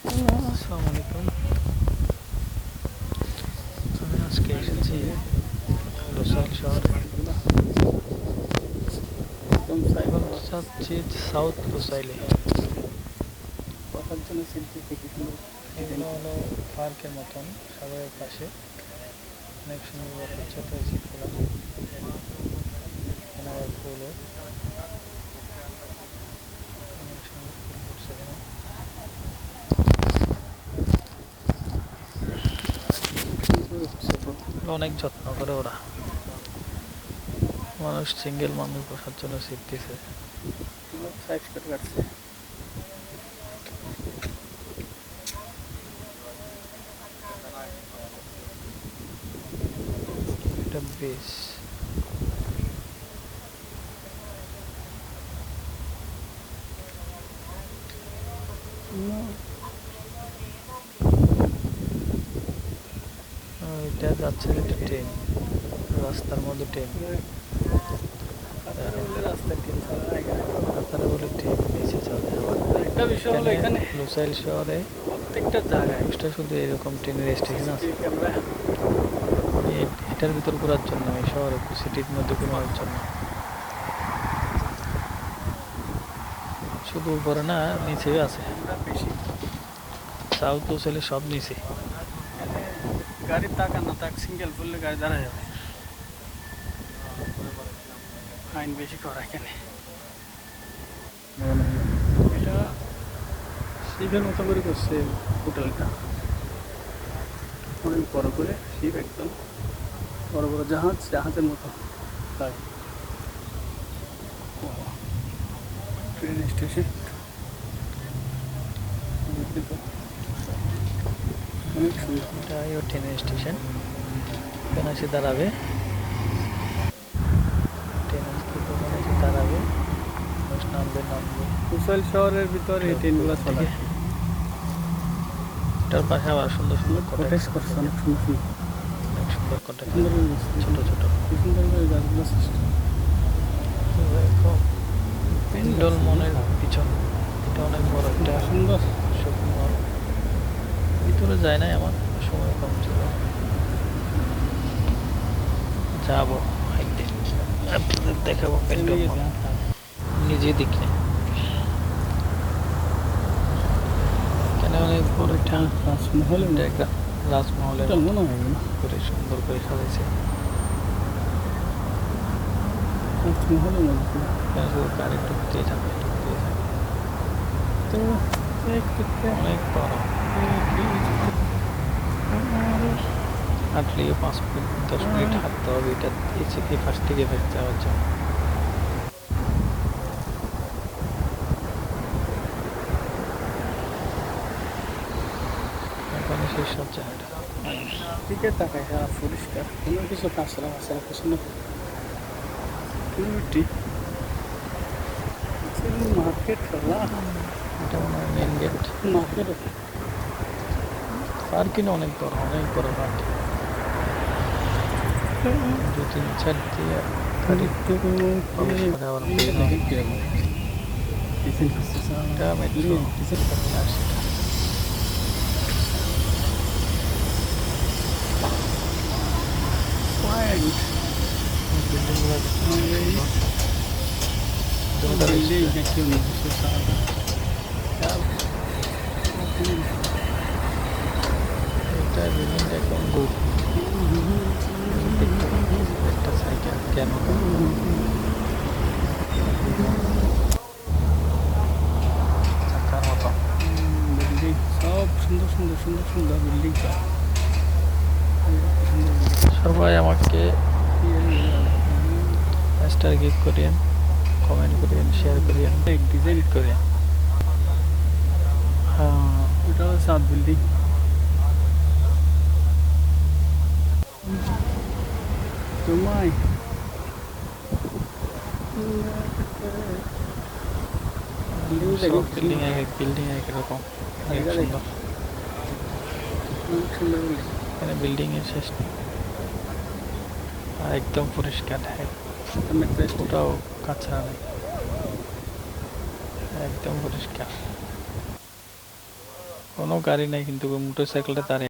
আসসালামু আলাইকুম আমি আজকে এসেছি লোসাল শহরে। এখন যাচ্ছি সাউথ লোসাইলে এগুলো হলো পার্কের মতন সাগরের পাশে। অনেক সুন্দর ছোট আবার ফুলও অনেক সুন্দর ফুল ফুটছে এখানে এগুলো অনেক যত্ন করে ওরা। মানুষ সিঙ্গেল মানুষ বসার জন্য সিট দিছে এটা বেশ। এটা যাচ্ছে একটা ট্রেন রাস্তার মধ্যে ট্রেন। আপনারা বলে ট্রেন নিচে চলে একটা বিষয় হলো এখানে লোসাইল শহরে প্রত্যেকটা জায়গায় শুধু এরকম ট্রেনের স্টেশন আছে। এটার ভিতর ঘোরার জন্য এই শহরে সিটির মধ্যে ঘোরার জন্য। শুধু উপরে না নিচেও আছে। সাউথ লোসাইলে সব নিচে। গাড়ি তাক না, তাক সিঙ্গেল করলে গাড়ি দাঁড়া যাবে। আইন বেশি করা এখানে। এটা শিপের মতো করে করছে হোটেলটা। অনেক বড় করে শিপ একদম বড় বড় জাহাজ, জাহাজের মতো। তাই। ট্রেন স্টেশন অনেক ও ট্রেনের স্টেশন এখানে এসে দাঁড়াবে। ট্রেন আসতে এসে দাঁড়াবে। নামবে নামবে। কুশল শহরের ভিতরে এই ট্রেনগুলো চলে। এটার পাশে আবার সুন্দর সুন্দর কটেজ কটেজ করছে অনেক সুন্দর। সুন্দর অনেক সুন্দর কটেজ সুন্দর করে ছোট ছোট কি সুন্দর করে গাছগুলো সৃষ্টি পেন্ডল মনের পিছন এটা অনেক বড় একটা সুন্দর শপিং মল ভিতরে যায় নাই আমার সময় কম ছিল। যাব একদিন আপনাদের দেখাবো নিজে দেখলে কেন অনেক বড় একটা একটা রাজমহলের মনে হয় না। করে সুন্দর করে সাজাইছে। মধ্যে। গাড়ি ঢুকতেই থাকে ঢুকতেই থাকে তো অনেক বড়। হাঁটলে পাঁচ মিনিট দশ মিনিট হাঁটতে হবে এটা এসে এই পাশ থেকে ফের যাওয়ার জন্য এখানে সেই সব জায়গাটা দিকে তাকায় পরিষ্কার কোনো কিছু কাঁচরা ফাঁচরা কিছু না পিউরিটি মার্কেট খোলা এটা মনে হয় মেন গেট মার্কেট পার্কিং অনেক বড় অনেক বড় পার্কিং দু তিন চার দিয়ে গাড়ি প্রবেশ করে আবার বেরোনো হয়। এটা মেট্রো টার্মিনাল সেটা বিল্ডিংগুলো এটা বিল্ডিংটা একদম গুড একটা সাইকেল কেন চাকার মতো বিল্ডিং সব সুন্দর সুন্দর সুন্দর সুন্দর বিল্ডিং সবাই আমাকে স্টার করিয়েন কমেন্ট করিয়েন শেয়ার করিয়েন ডিজাইন করিয়েন হ্যাঁ। ওটা সাত বিল্ডিং সুন্দর অনেক সুন্দর বিল্ডিং এখানে বিল্ডিং এর শেষ নেই আর একদম পরিষ্কার মেট্রো স্টেশন ওটাও কাঁচরা নেই একদম পরিষ্কার কোনো গাড়ি নাই কিন্তু মোটর সাইকেলটা তার